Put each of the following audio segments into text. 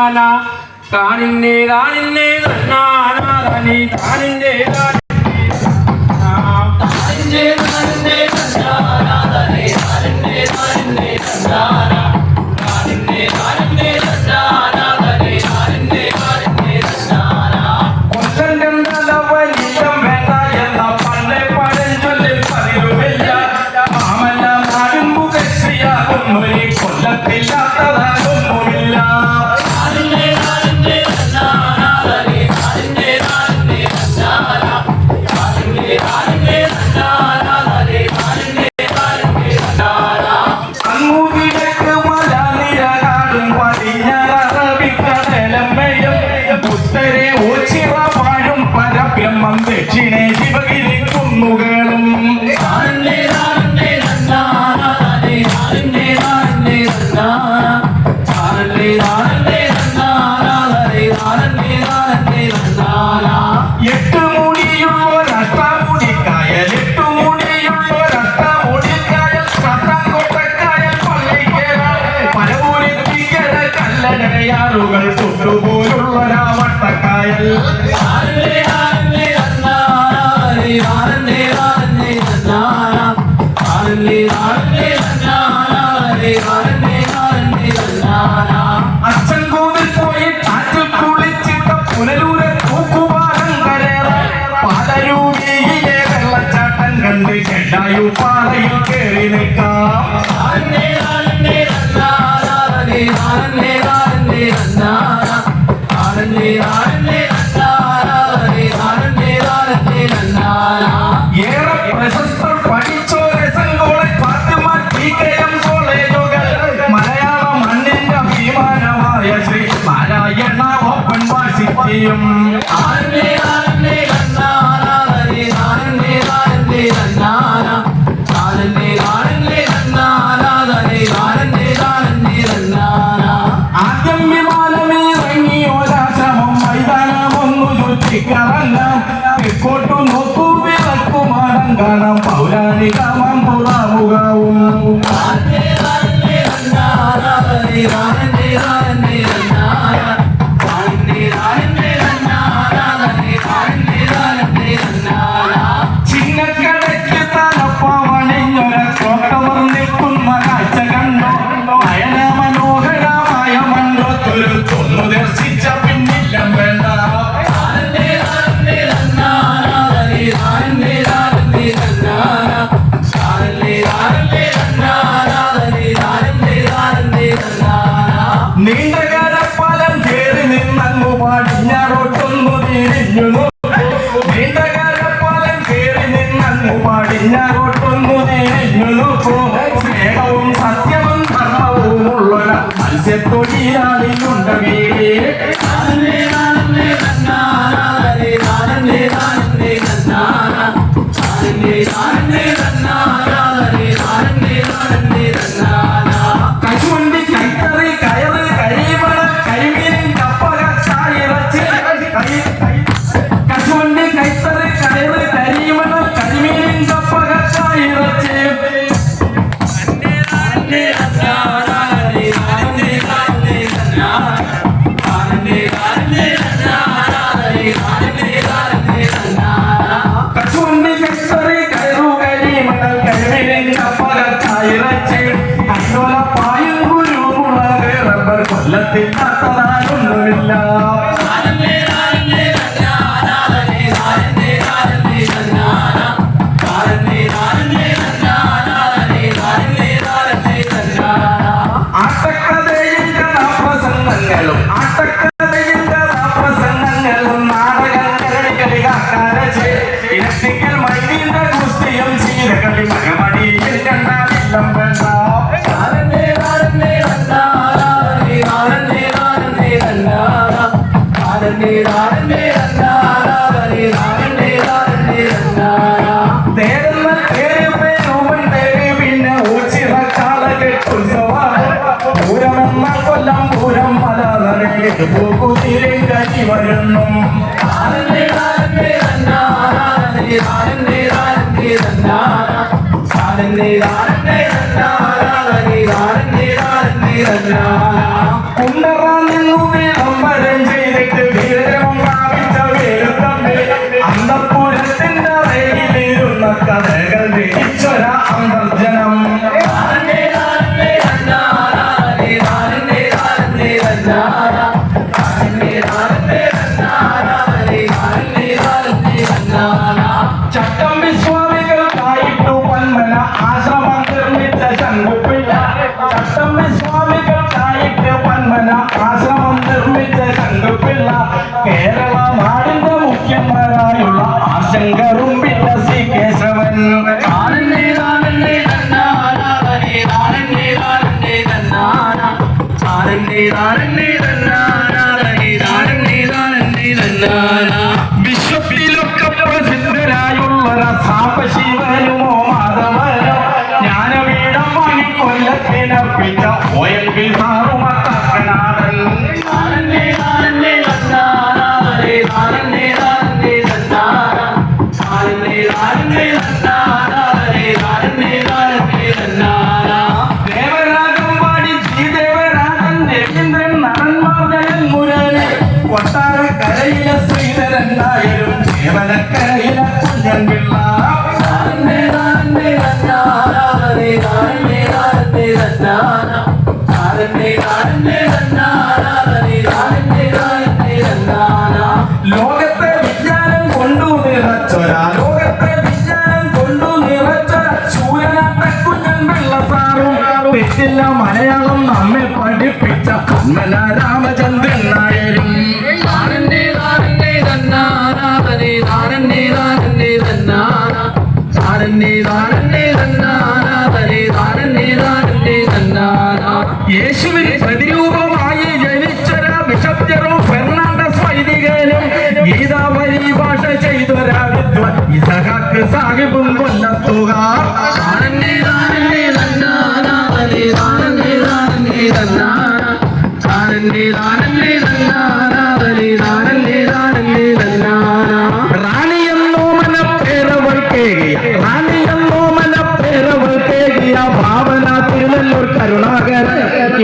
താന താനിന്നേ താനിന്നേ തന്നാനാതനി താനിന്നേ താനിന്നേ താനിന്നേ തന്നാനാതനി താനിന്നേ താനിന്നേ തന്നാന താനിന്നേ താനിന്നേ തന്നാനാതനി താനിന്നേ താനിന്നേ തന്നാന കൊണ്ടല്ലവനിതം വേണ്ട എന്ന പള്ളെ പഴഞ്ചൊല്ലിൽ പതിരുമില്ല മാമല്ല നാടുമ്പു കക്ഷിയാകും ഒരു കൊല്ലത്തില്ലാത്തതാകും. Yeah. കാത്തിട്ട് പൂക്കുതിരെ കാറ്റി വരുന്നു കുണ്ടറാൻ നിന്നു വേണം വരം ചെയ്തിട്ട് വീരവും പ്രാപിച്ച വേലും തമ്മിൽ അന്തപ്പുരത്തിന്റെ റെയിലിരുന്ന കഥ Tirarani. ലോകത്തെ വിജ്ഞാനം കൊണ്ടു നിറച്ചൊരാ. ലോകത്തെ വിജ്ഞാനം കൊണ്ടു നിറച്ചൊരാ. ശൂരനാട്ടക്കുഞ്ഞൻ വെള്ളസാറും. തെറ്റില്ല മലയാളം നമ്മെ പഠിപ്പിച്ച അമ്മന രാമചന്ദ്രനായ യേശുവിൻ പ്രതിരൂപമായി ജനിച്ചൊര ബിഷപ്ജറും ഫെർണാണ്ടസ് വൈദികനും ഗീത പരിഭാഷ ചെയ്തൊരാ വിദ്വൻ ഇസഹാക്ക് സാഹിബും കൊല്ലത്തുക റാണി എന്നോ മനപ്പേരവർക്കേറിയ റാണി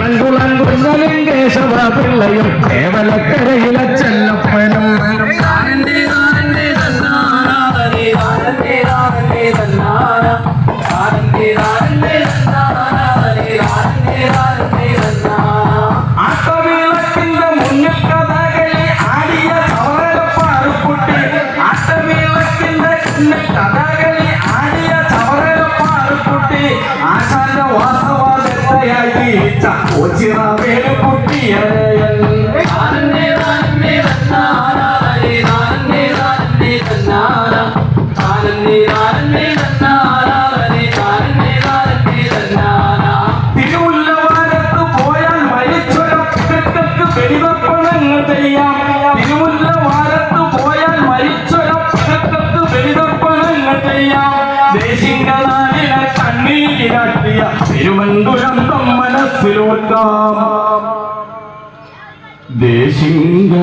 കുളങ്കുന്നലും കേശവ പിള്ളയും കേവലക്കരയിലെ ചെല്ലപ്പനും ആനന്ദേ எழுப்புற்றியது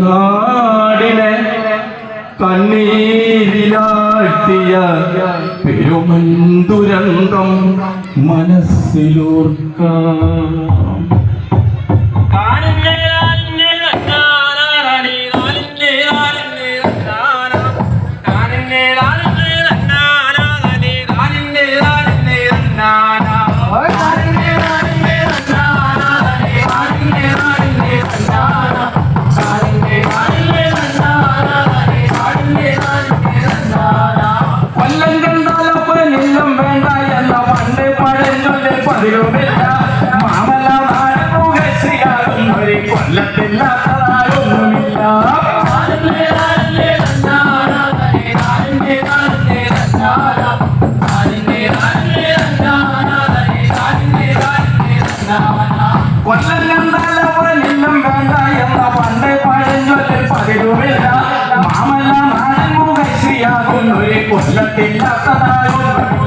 നാടിനെ കണ്ണീരിലാഴ്ത്തിയ പെരുമന്തുരന്തം ദുരന്തം 手に立つ